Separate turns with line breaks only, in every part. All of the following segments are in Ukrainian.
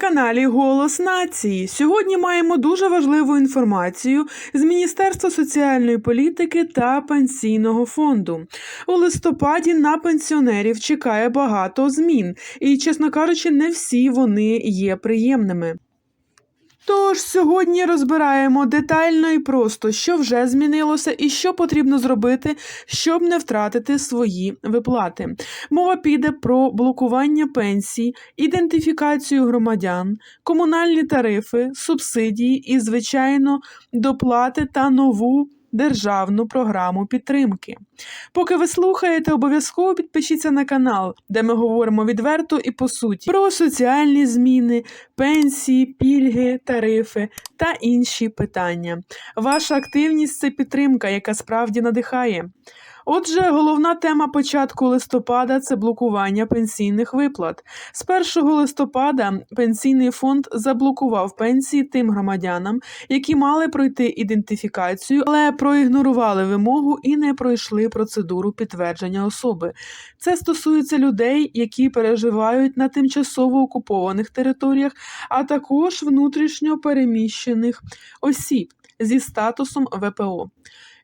каналі Голос Нації. Сьогодні маємо дуже важливу інформацію з Міністерства соціальної політики та пенсійного фонду. У листопаді на пенсіонерів чекає багато змін, і, чесно кажучи, не всі вони є приємними. Тож сьогодні розбираємо детально і просто, що вже змінилося і що потрібно зробити, щоб не втратити свої виплати. Мова піде про блокування пенсій, ідентифікацію громадян, комунальні тарифи, субсидії і, звичайно, доплати та нову державну програму підтримки. Поки ви слухаєте, обов'язково підпишіться на канал, де ми говоримо відверто і по суті про соціальні зміни, пенсії, пільги, тарифи та інші питання. Ваша активність це підтримка, яка справді надихає. Отже, головна тема початку листопада це блокування пенсійних виплат. З 1 листопада пенсійний фонд заблокував пенсії тим громадянам, які мали пройти ідентифікацію, але проігнорували вимогу і не пройшли процедуру підтвердження особи. Це стосується людей, які переживають на тимчасово окупованих територіях, а також внутрішньо переміщених осіб зі статусом ВПО.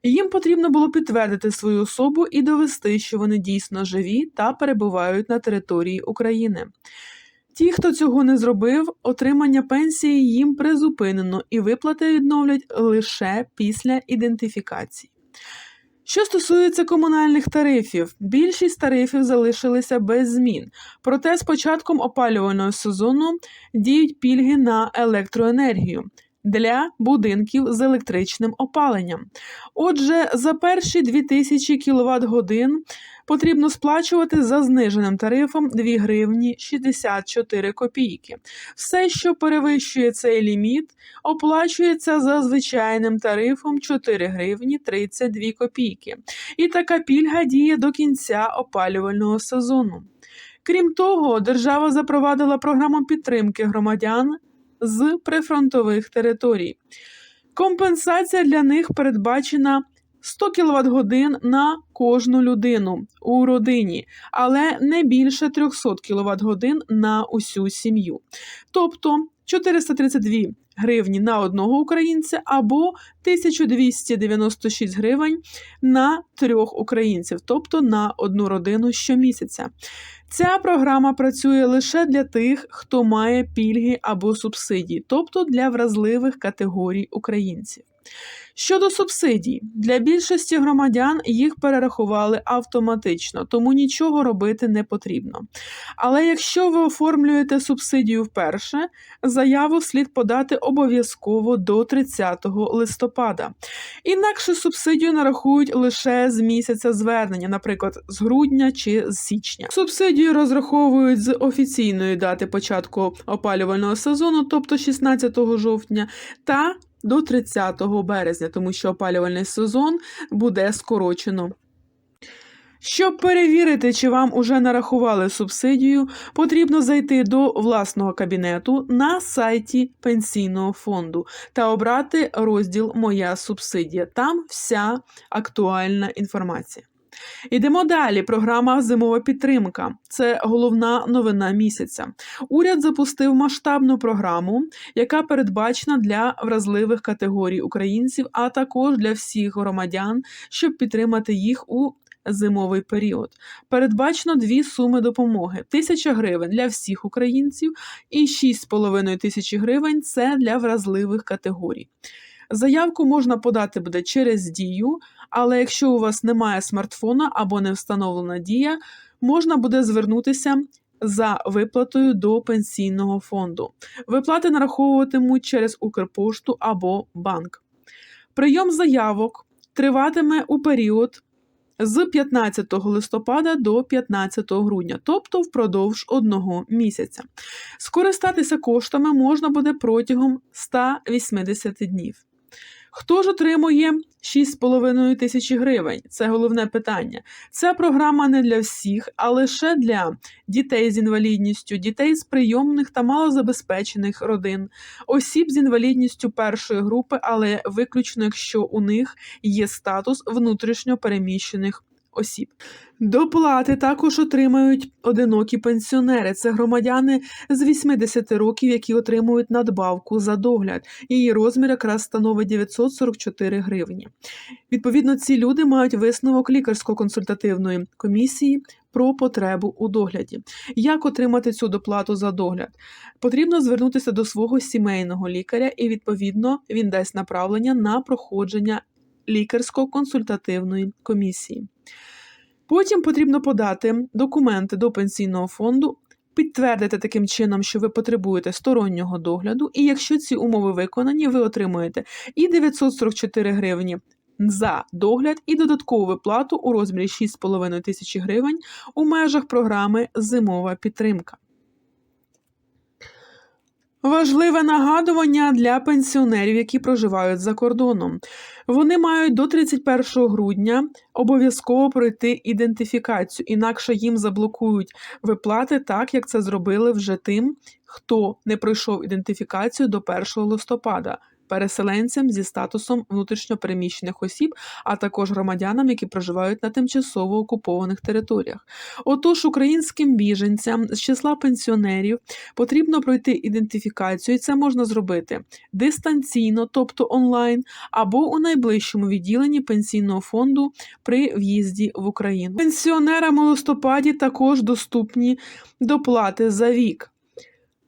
Їм потрібно було підтвердити свою особу і довести, що вони дійсно живі та перебувають на території України. Ті, хто цього не зробив, отримання пенсії їм призупинено і виплати відновлять лише після ідентифікації. Що стосується комунальних тарифів, більшість тарифів залишилися без змін. Проте з початком опалювального сезону діють пільги на електроенергію для будинків з електричним опаленням. Отже, за перші 2000 кВт годин потрібно сплачувати за зниженим тарифом 2 гривні 64 копійки. Все, що перевищує цей ліміт, оплачується за звичайним тарифом 4 гривні 32 копійки. І така пільга діє до кінця опалювального сезону. Крім того, держава запровадила програму підтримки громадян з прифронтових територій. Компенсація для них передбачена 100 кВт годин на кожну людину у родині, але не більше 300 кВт годин на усю сім'ю. Тобто 432 гривні на одного українця або 1296 гривень на трьох українців, тобто на одну родину щомісяця. Ця програма працює лише для тих, хто має пільги або субсидії, тобто для вразливих категорій українців. Щодо субсидій, для більшості громадян їх перерахували автоматично, тому нічого робити не потрібно. Але якщо ви оформлюєте субсидію вперше, заяву слід подати обов'язково до 30 листопада. Інакше субсидію нарахують лише з місяця звернення, наприклад, з грудня чи з січня. Субсидію розраховують з офіційної дати початку опалювального сезону, тобто 16 жовтня, та до 30 березня, тому що опалювальний сезон буде скорочено. Щоб перевірити, чи вам уже нарахували субсидію, потрібно зайти до власного кабінету на сайті пенсійного фонду та обрати розділ Моя субсидія. Там вся актуальна інформація. Йдемо далі. Програма Зимова підтримка це головна новина місяця. Уряд запустив масштабну програму, яка передбачена для вразливих категорій українців, а також для всіх громадян, щоб підтримати їх у зимовий період. Передбачено дві суми допомоги: тисяча гривень для всіх українців і 6,5 тисячі гривень це для вразливих категорій. Заявку можна подати буде через дію, але якщо у вас немає смартфона або не встановлена дія, можна буде звернутися за виплатою до пенсійного фонду. Виплати нараховуватимуть через Укрпошту або банк. Прийом заявок триватиме у період з 15 листопада до 15 грудня, тобто впродовж одного місяця. Скористатися коштами можна буде протягом 180 днів. Хто ж отримує 6,5 тисячі гривень? Це головне питання. Ця програма не для всіх, а лише для дітей з інвалідністю, дітей з прийомних та малозабезпечених родин, осіб з інвалідністю першої групи, але виключно якщо у них є статус внутрішньо переміщених осіб. Доплати також отримають одинокі пенсіонери. Це громадяни з 80 років, які отримують надбавку за догляд. Її розмір якраз становить 944 гривні. Відповідно, ці люди мають висновок лікарсько-консультативної комісії про потребу у догляді. Як отримати цю доплату за догляд? Потрібно звернутися до свого сімейного лікаря, і відповідно він дасть направлення на проходження лікарсько-консультативної комісії. Потім потрібно подати документи до пенсійного фонду, підтвердити таким чином, що ви потребуєте стороннього догляду, і якщо ці умови виконані, ви отримуєте і 944 гривні за догляд, і додаткову виплату у розмірі 6,5 тисячі гривень у межах програми Зимова підтримка. Важливе нагадування для пенсіонерів, які проживають за кордоном. Вони мають до 31 грудня обов'язково пройти ідентифікацію, інакше їм заблокують виплати, так як це зробили вже тим, хто не пройшов ідентифікацію до 1 листопада. Переселенцям зі статусом внутрішньопереміщених осіб, а також громадянам, які проживають на тимчасово окупованих територіях. Отож, українським біженцям з числа пенсіонерів потрібно пройти ідентифікацію, і це можна зробити дистанційно, тобто онлайн, або у найближчому відділенні пенсійного фонду при в'їзді в Україну. Пенсіонерам у листопаді також доступні доплати за вік.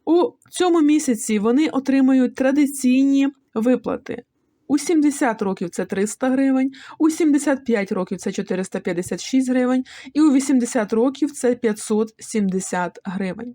У цьому місяці вони отримають традиційні виплати. У 70 років це 300 гривень, у 75 років це 456 гривень, і у 80 років це 570 гривень.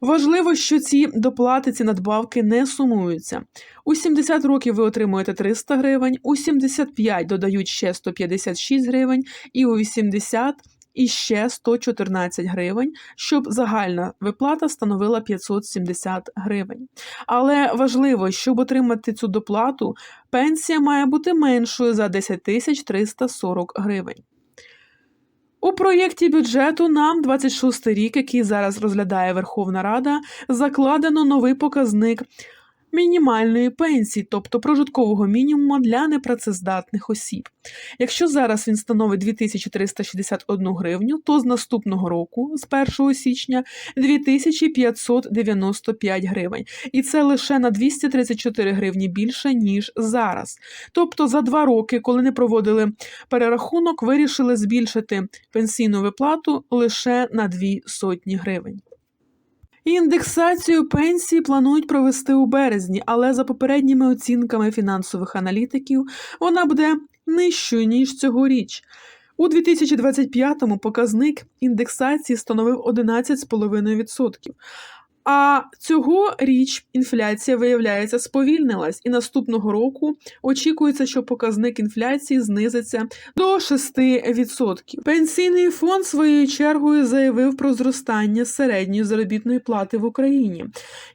Важливо, що ці доплати, ці надбавки не сумуються. У 70 років ви отримуєте 300 гривень, у 75 додають ще 156 гривень, і у 80 і ще 114 гривень, щоб загальна виплата становила 570 гривень. Але важливо, щоб отримати цю доплату, пенсія має бути меншою за 10 тисяч 340 гривень. У проєкті бюджету нам 26 рік, який зараз розглядає Верховна Рада, закладено новий показник мінімальної пенсії, тобто прожиткового мінімуму для непрацездатних осіб. Якщо зараз він становить 2361 гривню, то з наступного року, з 1 січня, 2595 гривень. І це лише на 234 гривні більше, ніж зараз. Тобто за два роки, коли не проводили перерахунок, вирішили збільшити пенсійну виплату лише на 2 сотні гривень. Індексацію пенсії планують провести у березні, але за попередніми оцінками фінансових аналітиків вона буде нижчою ніж цьогоріч. У 2025-му показник індексації становив 11,5%. А цьогоріч інфляція, виявляється, сповільнилась, і наступного року очікується, що показник інфляції знизиться до 6%. Пенсійний фонд своєю чергою заявив про зростання середньої заробітної плати в Україні,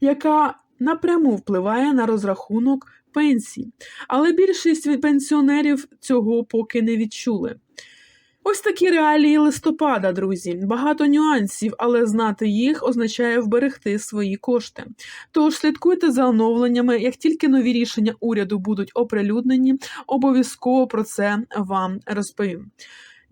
яка напряму впливає на розрахунок пенсій. Але більшість пенсіонерів цього поки не відчули. Ось такі реалії листопада, друзі. Багато нюансів, але знати їх означає вберегти свої кошти. Тож слідкуйте за оновленнями. Як тільки нові рішення уряду будуть оприлюднені, обов'язково про це вам розповім.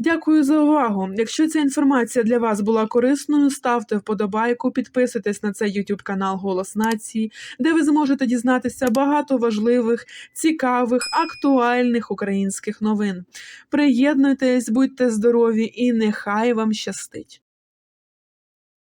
Дякую за увагу. Якщо ця інформація для вас була корисною, ставте вподобайку, підписуйтесь на цей YouTube канал Голос Нації, де ви зможете дізнатися багато важливих, цікавих, актуальних українських новин. Приєднуйтесь, будьте здорові і нехай вам щастить!